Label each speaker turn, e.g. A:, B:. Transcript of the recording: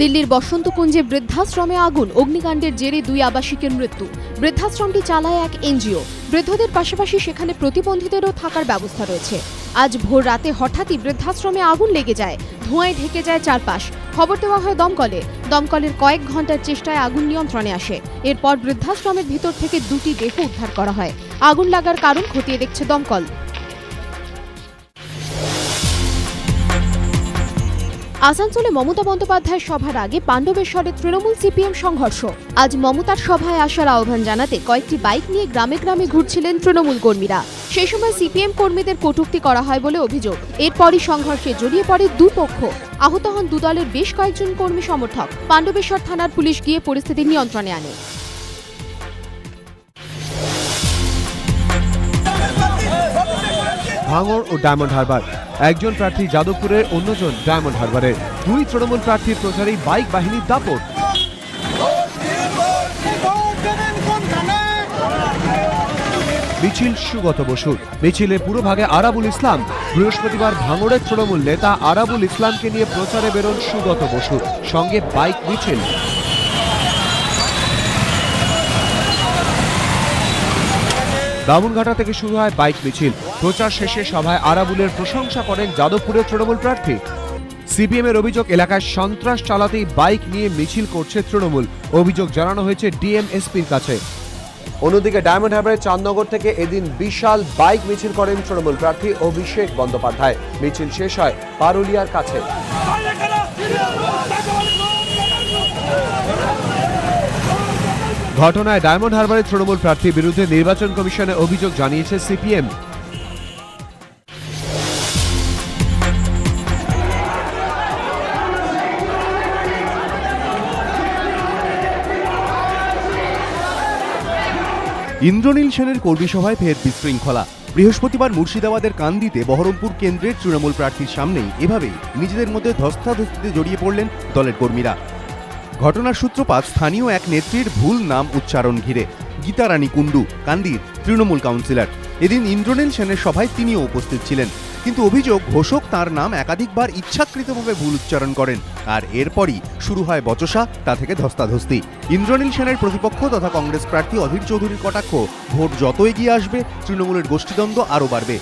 A: দিল্লির বসন্তকুঞ্জে বৃদ্ধাশ্রমে আগুন, অগ্নিকাণ্ডের জেরে দুই আবাসিকের মৃত্যু। বৃদ্ধাশ্রমটি চালায় এক এনজিও। বৃদ্ধদের পাশাপাশি সেখানে প্রতিবন্ধীদেরও থাকার ব্যবস্থা রয়েছে। আজ ভোর রাতে হঠাৎই বৃদ্ধাশ্রমে আগুন লেগে যায়। ধোঁয়ায় ঢেকে যায় চারপাশ। খবর দেওয়া হয় দমকলে। দমকলের কয়েক ঘণ্টার চেষ্টায় আগুন নিয়ন্ত্রণে আসে। এরপর বৃদ্ধাশ্রমের ভিতর থেকে দুটি দেহ উদ্ধার করা হয়। আগুন লাগার কারণ খতিয়ে দেখছে দমকল। আসানসোলে মমতা বন্দ্যোপাধ্যায়ের সভার আগে পাণ্ডবেশ্বরে তৃণমূল সিপিএম সংঘর্ষ। আজ মমতার সভায় আসার আহ্বান জানাতে কয়েকটি বাইক নিয়ে গ্রামে গ্রামে ঘুরছিলেন তৃণমূল কর্মীরা। সেই সময় সিপিএম কর্মীদের কটূক্তি করা হয় বলে অভিযোগ। এরপরই সংঘর্ষে জড়িয়ে পড়ে দুপক্ষ আহত হন দুদলের বেশ কয়েকজন কর্মী সমর্থক। পাণ্ডবেশ্বর থানার পুলিশ গিয়ে পরিস্থিতি নিয়ন্ত্রণে আনে।
B: ভাঙড় ও ডায়মন্ড হারবার। একজন প্রার্থী যাদবপুরের অন্যজন ডায়মন্ড হারবারের দুই তৃণমূল প্রার্থীর প্রচারেই বাইক বাহিনীর দাপট। মিছিল সুগত বসুর। মিছিলে পুরোভাগে আরাবুল ইসলাম। বৃহস্পতিবার ভাঙড়ের তৃণমূল নেতা আরাবুল ইসলামকে নিয়ে প্রচারে বেরোন সুগত বসু সঙ্গে বাইক মিছিল। দামুনঘাটা থেকে শুরু হয় বাইক মিছিল। প্রচার শেষে সভায় আরাবুলের প্রশংসা করেন যাদবপুরের তৃণমূল প্রার্থী। সিপিএম এর অভিযোগ, এলাকায় সন্ত্রাস চালাতেই বাইক নিয়ে মিছিল করছে তৃণমূল। অভিযোগ জানানো হয়েছে ডিএমএসপির কাছে। অন্যদিকে ডায়মন্ড হারবারের চাঁদনগর থেকে এদিন বিশাল বাইক মিছিল করেন তৃণমূল প্রার্থী অভিষেক বন্দ্যোপাধ্যায়। মিছিল শেষ হয় পারুলিয়ার কাছে। ঘটনায় ডায়মন্ড হারবারের তৃণমূল প্রার্থীর বিরুদ্ধে নির্বাচন কমিশনে অভিযোগ জানিয়েছে সিপিএম।
C: ইন্দ্রনীল সেনের কর্মী সভায় ফের বিশৃঙ্খলা। বৃহস্পতিবার মুর্শিদাবাদের কান্দিতে বহরমপুর কেন্দ্রের তৃণমূল প্রার্থীর সামনেই এভাবেই নিজেদের মধ্যে ধস্তাধস্তিতে জড়িয়ে পড়লেন দলের কর্মীরা। ঘটনার সূত্রপাত স্থানীয় এক নেত্রীর ভুল নাম উচ্চারণ ঘিরে। গীতারানী কুণ্ডু কান্দির তৃণমূল কাউন্সিলর। এদিন ইন্দ্রনীল সেনের সভায় তিনিও উপস্থিত ছিলেন। কিন্তু অভিযোগ, ঘোষক তার নাম একাধিকবার ইচ্ছাকৃতভাবে ভুল উচ্চারণ করেন আর এরপরই শুরু হয় বচসা, তা থেকে ধস্তাধস্তি। ইন্দ্রনীল সেনের প্রতিপক্ষ তথা কংগ্রেস প্রার্থী অধীর চৌধুরীর কটাক্ষ, ভোট যত এগিয়ে আসবে, তৃণমূলের গোষ্ঠীদ্বন্দ্ব আরও বাড়বে।